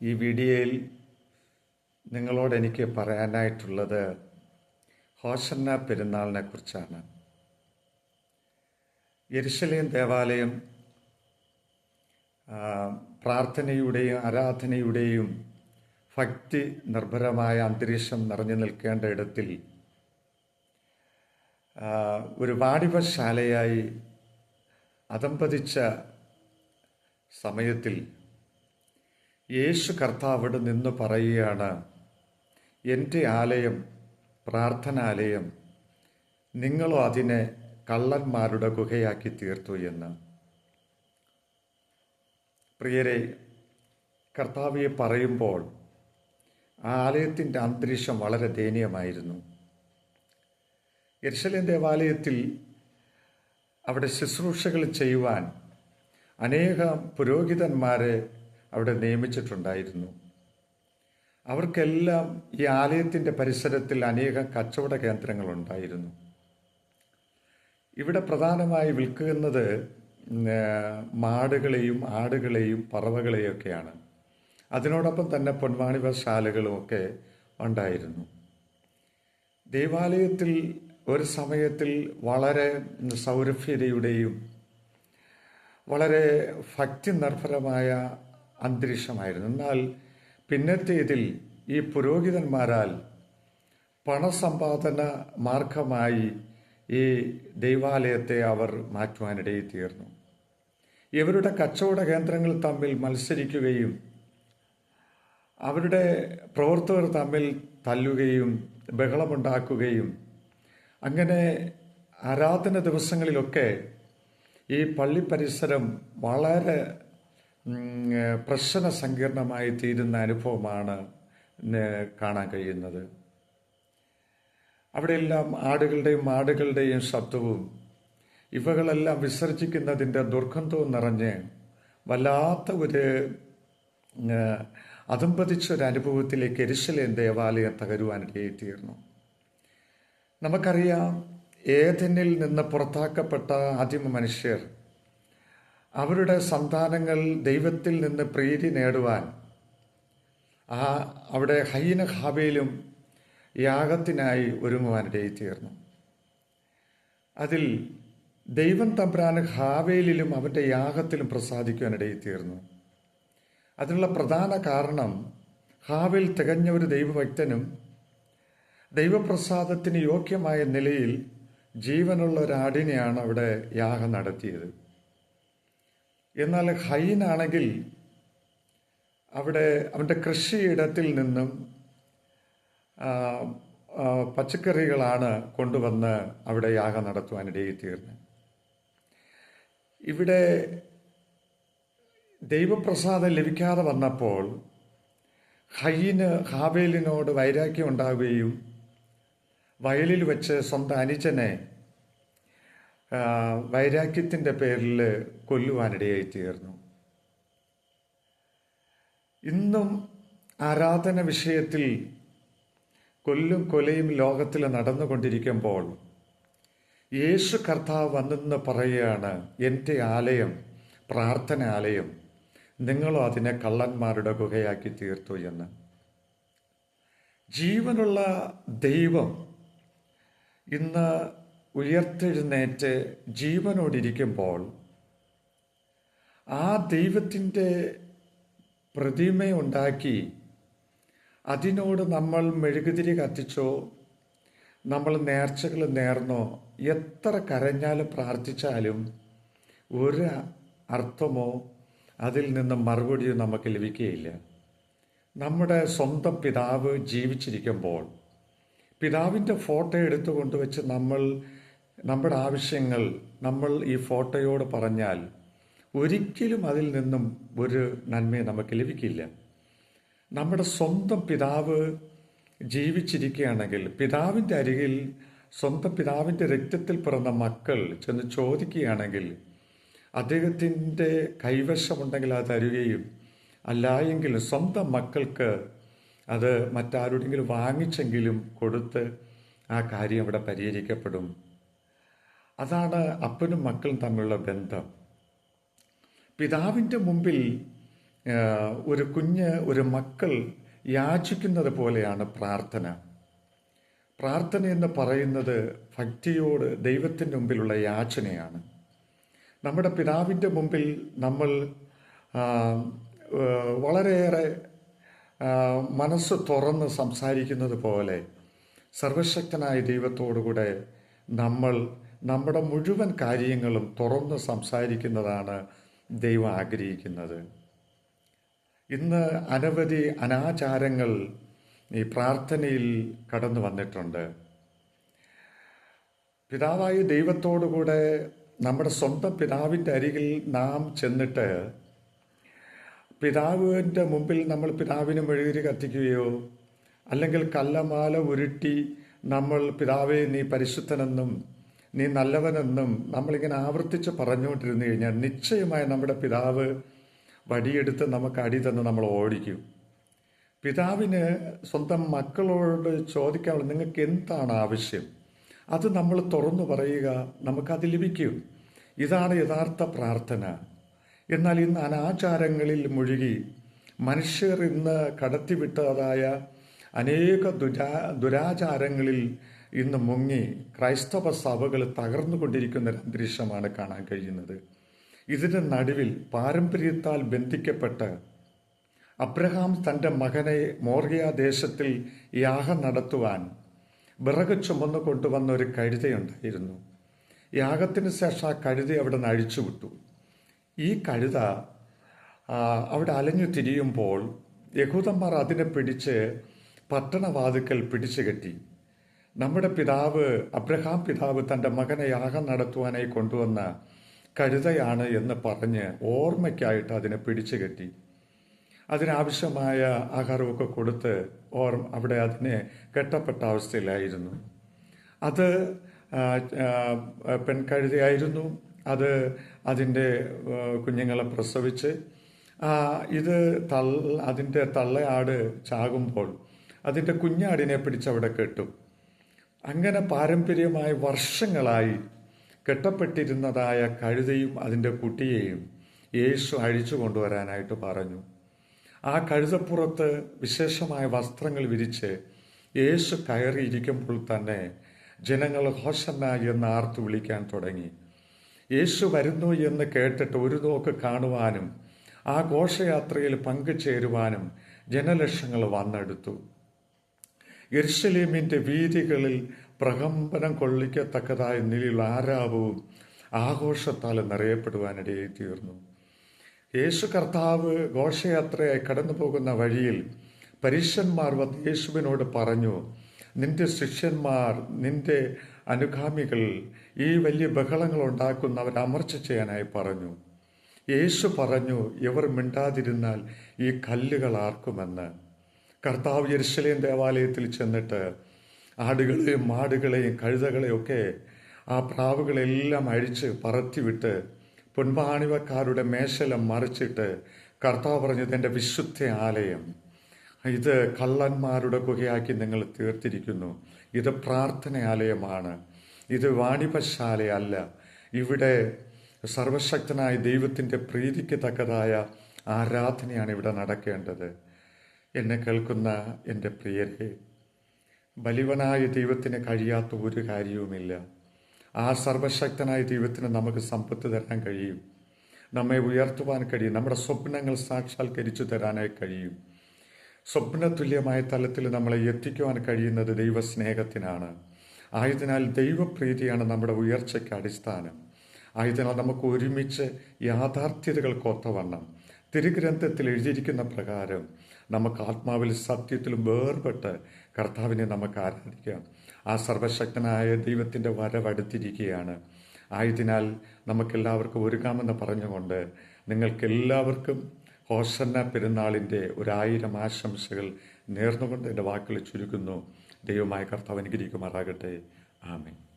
ഈ വീഡിയോയിൽ നിങ്ങളോട് എനിക്ക് പറയാനായിട്ടുള്ളത് ഹോഷന്ന പെരുന്നാളിനെ കുറിച്ചാണ്. യരിശലേം ദേവാലയം പ്രാർത്ഥനയുടെയും ആരാധനയുടെയും ഭക്തി നിർഭരമായ അന്തരീക്ഷം നിറഞ്ഞു നിൽക്കേണ്ട ഇടത്തിൽ ഒരു വാണിഭശാലയായി അതമ്പതിച്ച സമയത്തിൽ യേശു കർത്താവ് അവിടെ നിന്ന് പറയുകയാണ് എന്റെ ആലയം പ്രാർത്ഥനാലയം നിങ്ങളോ അതിനെ കള്ളന്മാരുടെ ഗുഹയാക്കി തീർത്തു എന്ന്. പ്രിയരെ കർത്താവിയെ പറയുമ്പോൾ ആ ആലയത്തിന്റെ അന്തരീക്ഷം വളരെ ദയനീയമായിരുന്നു. യെരുശലേം ദേവാലയത്തിൽ അവിടെ ശുശ്രൂഷകൾ ചെയ്യുവാൻ അനേകം പുരോഹിതന്മാരെ അവിടെ നിയമിച്ചിട്ടുണ്ടായിരുന്നു. അവർക്കെല്ലാം ഈ ആലയത്തിന്റെ പരിസരത്തിൽ അനേകം കച്ചവട കേന്ദ്രങ്ങളുണ്ടായിരുന്നു. ഇവിടെ പ്രധാനമായി വിൽക്കുന്നത് മാടുകളെയും ആടുകളെയും പറവകളെയൊക്കെയാണ്. അതിനോടൊപ്പം തന്നെ പൊന്മാണിവശാലകളും ഒക്കെ ഉണ്ടായിരുന്നു. ദേവാലയത്തിൽ ഒരു സമയത്തിൽ വളരെ സൗരഭ്യതയുടെയും വളരെ ഭക്തി നിർഭരമായ അന്തരീക്ഷമായിരുന്നു. എന്നാൽ പിന്നത്തേതിൽ ഈ പുരോഹിതന്മാരാൽ പണസമ്പാദന മാർഗമായി ഈ ദൈവാലയത്തെ അവർ മാറ്റുവാനിടയിൽ തീർന്നു. ഇവരുടെ കച്ചവട കേന്ദ്രങ്ങൾ തമ്മിൽ മത്സരിക്കുകയും അവരുടെ പ്രവർത്തകർ തമ്മിൽ തല്ലുകയും ബഹളമുണ്ടാക്കുകയും അങ്ങനെ ആരാധന ദിവസങ്ങളിലൊക്കെ ഈ പള്ളി പരിസരം വളരെ പ്രശ്ന സങ്കീർണമായി തീരുന്ന അനുഭവമാണ് കാണാൻ കഴിയുന്നത്. അവിടെയെല്ലാം ആടുകളുടെയും ആടുകളുടെയും ശബ്ദവും ഇവകളെല്ലാം വിസർജിക്കുന്നതിന്റെ ദുർഗന്ധവും നിറഞ്ഞ് വല്ലാത്ത ഒരു അനുഭവത്തിലേക്ക് എരിശലേം ദേവാലയം തകരുവാനിടയായി തീർന്നു. നമുക്കറിയാം ഏതെനിൽ നിന്ന് പുറത്താക്കപ്പെട്ട ആദിമ മനുഷ്യർ അവരുടെ സന്താനങ്ങൾ ദൈവത്തിൽ നിന്ന് പ്രീതി നേടുവാൻ ആ അവിടെ ഹൈന ഹാബയിലും യാഗത്തിനായി ഒരുങ്ങുവാനിടയിൽ തീർന്നു. അതിൽ ദൈവം തമ്പ്രാന് ഹാവേലിലും അവന്റെ യാഗത്തിലും പ്രസാദിക്കുവാനിടയിൽ തീർന്നു. അതിനുള്ള പ്രധാന കാരണം ഹാവേൽ തികഞ്ഞ ഒരു ദൈവഭക്തനും ദൈവപ്രസാദത്തിന് യോഗ്യമായ നിലയിൽ ജീവനുള്ള ഒരാടിനെയാണ് അവിടെ യാഗം നടത്തിയത്. എന്നാൽ ഹൈനാണെങ്കിൽ അവിടെ അവന്റെ കൃഷിയിടത്തിൽ നിന്നും പച്ചക്കറികളാണ് കൊണ്ടുവന്ന് അവിടെ യാഗം നടത്തുവാനിടയിൽ തീർന്നത്. ഇവിടെ ദൈവപ്രസാദം ലഭിക്കാതെ വന്നപ്പോൾ ഹയ്യിന് ഹാവേലിനോട് വൈരാഗ്യം ഉണ്ടാവുകയും വയലിൽ വെച്ച് സ്വന്തം അനുജനെ വൈരാഗ്യത്തിന്റെ പേരിൽ കൊല്ലുവാനിടയായി തീർന്നു. ഇന്നും ആരാധന വിഷയത്തിൽ കൊല്ലും കൊലയും ലോകത്തിൽ നടന്നുകൊണ്ടിരിക്കുമ്പോൾ യേശു കർത്താവ് വന്നെന്ന് പറയുകയാണ് എന്റെ ആലയം പ്രാർത്ഥന ആലയം നിങ്ങളോ അതിനെ കള്ളന്മാരുടെ ഗുഹയാക്കി തീർത്തു എന്ന്. ജീവനുള്ള ദൈവം ഇന്ന് ഉയർത്തെഴുന്നേറ്റ് ജീവനോടിരിക്കുമ്പോൾ ആ ദൈവത്തിന്റെ പ്രതിമയുണ്ടാക്കി അതിനോട് നമ്മൾ മെഴുകുതിരി കത്തിച്ചോ നമ്മൾ നേർച്ചകൾ നേർന്നോ എത്ര കരഞ്ഞാലും പ്രാർത്ഥിച്ചാലും ഒരു അർത്ഥമോ അതിൽ നിന്ന് മറുപടിയോ നമുക്ക് ലഭിക്കുകയില്ല. നമ്മുടെ സ്വന്തം പിതാവ് ജീവിച്ചിരിക്കുമ്പോൾ പിതാവിന്റെ ഫോട്ടോ എടുത്തു കൊണ്ടുവച്ച് നമ്മൾ നമ്മുടെ ആവശ്യങ്ങൾ നമ്മൾ ഈ ഫോട്ടോയോട് പറഞ്ഞാൽ ഒരിക്കലും അതിൽ നിന്നും ഒരു നന്മയെ നമുക്ക് ലഭിക്കില്ല. നമ്മുടെ സ്വന്തം പിതാവ് ജീവിച്ചിരിക്കുകയാണെങ്കിൽ പിതാവിന്റെ അരികിൽ സ്വന്തം പിതാവിന്റെ രക്തത്തിൽ പിറന്ന മക്കൾ ചെന്ന് ചോദിക്കുകയാണെങ്കിൽ അദ്ദേഹത്തിന്റെ കൈവശമുണ്ടെങ്കിൽ അത് തരുകയും അല്ലായെങ്കിൽ സ്വന്തം മക്കൾക്ക് അത് മറ്റാരോടെങ്കിലും വാങ്ങിച്ചെങ്കിലും കൊടുത്ത് ആ കാര്യം അവിടെ പരിഹരിക്കപ്പെടും. അതാണ് അപ്പനും മക്കളും തമ്മിലുള്ള ബന്ധം. പിതാവിന്റെ മുമ്പിൽ ഒരു കുഞ്ഞ് ഒരു മക്കൾ യാചിക്കുന്നത് പോലെയാണ് പ്രാർത്ഥന. പ്രാർത്ഥന എന്ന് പറയുന്നത് ഭക്തിയോട് ദൈവത്തിന്റെ മുമ്പിലുള്ള യാചനയാണ്. നമ്മുടെ പിതാവിന്റെ മുമ്പിൽ നമ്മൾ വളരെയേറെ മനസ്സ് തുറന്ന് സംസാരിക്കുന്നത് പോലെ സർവശക്തനായ ദൈവത്തോടുകൂടെ നമ്മൾ നമ്മുടെ മുഴുവൻ കാര്യങ്ങളും തുറന്ന് സംസാരിക്കുന്നതാണ് ദൈവം ആഗ്രഹിക്കുന്നത്. ഇന്ന് അനവധി അനാചാരങ്ങൾ ഈ പ്രാർത്ഥനയിൽ കടന്നു വന്നിട്ടുണ്ട്. പിതാവായ ദൈവത്തോടുകൂടെ നമ്മുടെ സ്വന്തം പിതാവിന്റെ അരികിൽ നാം ചെന്നിട്ട് പിതാവിന്റെ മുമ്പിൽ നമ്മൾ പിതാവിന് മെഴുകുതിരി കത്തിക്കുകയോ അല്ലെങ്കിൽ കല്ലമാല ഉരുട്ടി നമ്മൾ പിതാവെ നീ പരിശുദ്ധനെന്നും നീ നല്ലവനെന്നും നമ്മളിങ്ങനെ ആവർത്തിച്ച് പറഞ്ഞുകൊണ്ടിരുന്നു കഴിഞ്ഞാൽ നിശ്ചയമായി നമ്മുടെ പിതാവ് വടിയെടുത്ത് നമുക്ക് അടി തന്ന് നമ്മൾ ഓടിക്കും. പിതാവിന് സ്വന്തം മക്കളോട് ചോദിക്കാനുള്ള നിങ്ങൾക്ക് എന്താണ് ആവശ്യം? അത് നമ്മൾ തുറന്നു പറയുക നമുക്കത് ലഭിക്കും. ഇതാണ് യഥാർത്ഥ പ്രാർത്ഥന. എന്നാൽ ഇന്ന് അനാചാരങ്ങളിൽ മുഴുകി മനുഷ്യർ ഇന്ന് കടത്തിവിട്ടതായ അനേക ദുരാ ദുരാചാരങ്ങളിൽ ഇന്ന് മുങ്ങി ക്രൈസ്തവ സഭകൾ തകർന്നുകൊണ്ടിരിക്കുന്ന ഒരു അന്തരീക്ഷമാണ് കാണാൻ കഴിയുന്നത്. ഇതിന് നടുവിൽ പാരമ്പര്യത്താൽ ബന്ധിക്കപ്പെട്ട് അബ്രഹാം തന്റെ മകനെ മോർഗിയ ദേശത്തിൽ യാഗം നടത്തുവാൻ വിറക് ചുമന്നു കൊണ്ടുവന്ന ഒരു കഴുതയുണ്ടായിരുന്നു. യാഗത്തിന് ശേഷം ആ കഴുത അവിടെ നിന്ന് അഴിച്ചുവിട്ടു. ഈ കഴുത അവിടെ അലഞ്ഞു തിരിയുമ്പോൾ യഹൂദന്മാർ അതിനെ പിടിച്ച് പട്ടണവാതുക്കൽ പിടിച്ചു കെട്ടി നമ്മുടെ പിതാവ് അബ്രഹാം പിതാവ് തന്റെ മകനെ യാഗം നടത്തുവാനായി കൊണ്ടുവന്ന കഴുതയാണ് എന്ന് പറഞ്ഞ് ഓർമ്മയ്ക്കായിട്ട് അതിനെ പിടിച്ചു കെട്ടി അതിനാവശ്യമായ ആഹാരമൊക്കെ കൊടുത്ത് ഓർ അവിടെ അതിനെ കെട്ടപ്പെട്ട അവസ്ഥയിലായിരുന്നു. അത് പെൺകഴുതയായിരുന്നു. അത് അതിന്റെ കുഞ്ഞുങ്ങളെ പ്രസവിച്ച് ഇത് തള്ള അതിന്റെ തള്ളയാട് ചാകുമ്പോൾ അതിന്റെ കുഞ്ഞാടിനെ പിടിച്ചവിടെ കെട്ടും. അങ്ങനെ പാരമ്പര്യമായി വർഷങ്ങളായി കെട്ടപ്പെട്ടിരുന്നതായ കഴുതയും അതിന്റെ കുട്ടിയെയും യേശു അഴിച്ചു കൊണ്ടുവരാനായിട്ട് പറഞ്ഞു. ആ കഴുതപ്പുറത്ത് വിശേഷമായ വസ്ത്രങ്ങൾ വിരിച്ച് യേശു കയറിയിരിക്കുമ്പോൾ തന്നെ ജനങ്ങൾ ഹോഷന്ന എന്ന് ആർത്തു വിളിക്കാൻ തുടങ്ങി. യേശു വരുന്നു എന്ന് കേട്ടിട്ട് ഒരു നോക്ക് കാണുവാനും ആ ഘോഷയാത്രയിൽ പങ്കുചേരുവാനും ജനലക്ഷങ്ങൾ വന്നെടുത്തു. യെരുശലേമിന്റെ വീതികളിൽ പ്രകമ്പനം കൊള്ളിക്കത്തക്കതായ നിലയിലുള്ള ആരാപവും ആഘോഷത്താൽ നിറയപ്പെടുവാനിടയായി തീർന്നു. യേശു കർത്താവ് ഘോഷയാത്രയായി കടന്നു പോകുന്ന വഴിയിൽ പരീക്ഷന്മാർ വന്ന് യേശുവിനോട് പറഞ്ഞു നിന്റെ ശിഷ്യന്മാർ നിന്റെ അനുഗാമികൾ ഈ വലിയ ബഹളങ്ങൾ ഉണ്ടാക്കുന്നവർ അമർച്ച ചെയ്യാനായി പറഞ്ഞു. യേശു പറഞ്ഞു ഇവർ മിണ്ടാതിരുന്നാൽ ഈ കല്ലുകൾ ആർക്കുമെന്ന്? കർത്താവ് യെരുശലേം ദേവാലയത്തിൽ ചെന്നിട്ട് ആടുകളെയും മാടുകളെയും കഴുതകളെയും ഒക്കെ ആ പ്രാവുകളെല്ലാം അഴിച്ച് പറത്തിവിട്ട് പൊൻപാണിവക്കാരുടെ മേശലം മറിച്ചിട്ട് കർത്താവ് പറഞ്ഞത് എന്റെ വിശുദ്ധ ആലയം. ഇത് കള്ളന്മാരുടെ ഗുഹയാക്കി നിങ്ങൾ തീർത്തിരിക്കുന്നു. ഇത് പ്രാർത്ഥനയാലയമാണ്. ഇത് വാണിപശാലയല്ല. ഇവിടെ സർവശക്തനായ ദൈവത്തിന്റെ പ്രീതിക്ക് തക്കതായ ആരാധനയാണ് ഇവിടെ നടക്കേണ്ടത്. എന്നെ കേൾക്കുന്ന എന്റെ പ്രിയരെ ബലിവനായ ദൈവത്തിന് കഴിയാത്ത ഒരു കാര്യവുമില്ല. ആ സർവശക്തനായ ദൈവത്തിന് നമുക്ക് സമ്പത്ത് തരാൻ കഴിയും. നമ്മെ ഉയർത്തുവാൻ കഴിയും. നമ്മുടെ സ്വപ്നങ്ങൾ സാക്ഷാത്കരിച്ചു തരാനായി കഴിയും. സ്വപ്നതുല്യമായ തലത്തിൽ നമ്മളെ എത്തിക്കുവാൻ കഴിയുന്നത് ദൈവസ്നേഹത്തിനാണ്. ആയതിനാൽ ദൈവപ്രീതിയാണ് നമ്മുടെ ഉയർച്ചയ്ക്ക് അടിസ്ഥാനം. ആയതിനാൽ നമുക്ക് ഒരുമിച്ച് യാഥാർത്ഥ്യതകൾക്കൊത്തവണ്ണം തിരുഗ്രന്ഥത്തിൽ എഴുതിയിരിക്കുന്ന പ്രകാരം നമുക്ക് ആത്മാവിൽ സത്യത്തിലും വേർപെട്ട് കർത്താവിനെ നമുക്ക് ആരാധിക്കാം. ആ സർവശക്തനായ ദൈവത്തിന്റെ വരവടുത്തിരിക്കുകയാണ് ആയതിനാൽ നമുക്കെല്ലാവർക്കും ഒരുക്കാമെന്ന് പറഞ്ഞുകൊണ്ട് നിങ്ങൾക്കെല്ലാവർക്കും ഹോസന്ന പെരുന്നാളിന്റെ ഒരായിരം ആശംസകൾ നേർന്നുകൊണ്ട് എന്റെ വാക്കുകൾ ചുരുക്കുന്നു. ദൈവമായ കർത്താവ് അനുഗ്രഹിക്കുമാറാകട്ടെ. ആമേൻ.